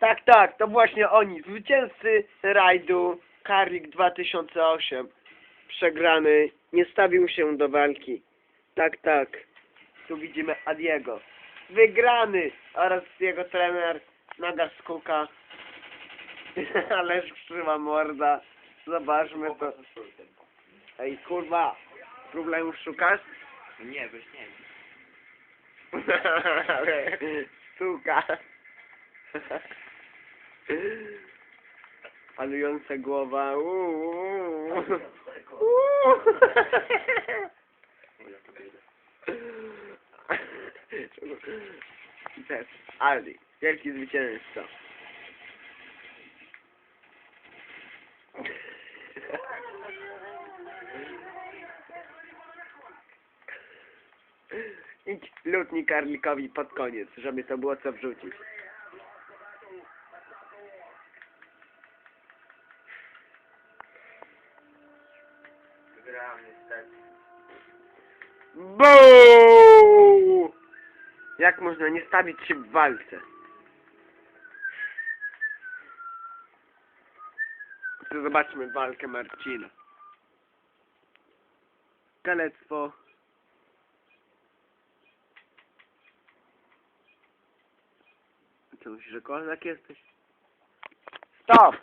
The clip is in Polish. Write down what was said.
Tak, tak, to właśnie oni, zwycięzcy rajdu Karlik 2008. Przegrany, nie stawił się do walki. Tak, tak. Tu widzimy Adiego. Wygrany oraz jego trener Naga Skuka. Ależ krzywa morda. Zobaczmy to. Ej, kurwa, problemów szukasz? Nie, byś nie. Suka. Palująca głowa. Uuu. Uuu. Też. Ali, wielki zwycięzca. Idź lutni karlikowi pod koniec, żeby to było co wrzucić. Wygrałem niestety. Buu! Jak można nie stawić się w walce? To zobaczmy walkę Marcina. Kalectwo. Co myślisz, że kozak jesteś? Stop!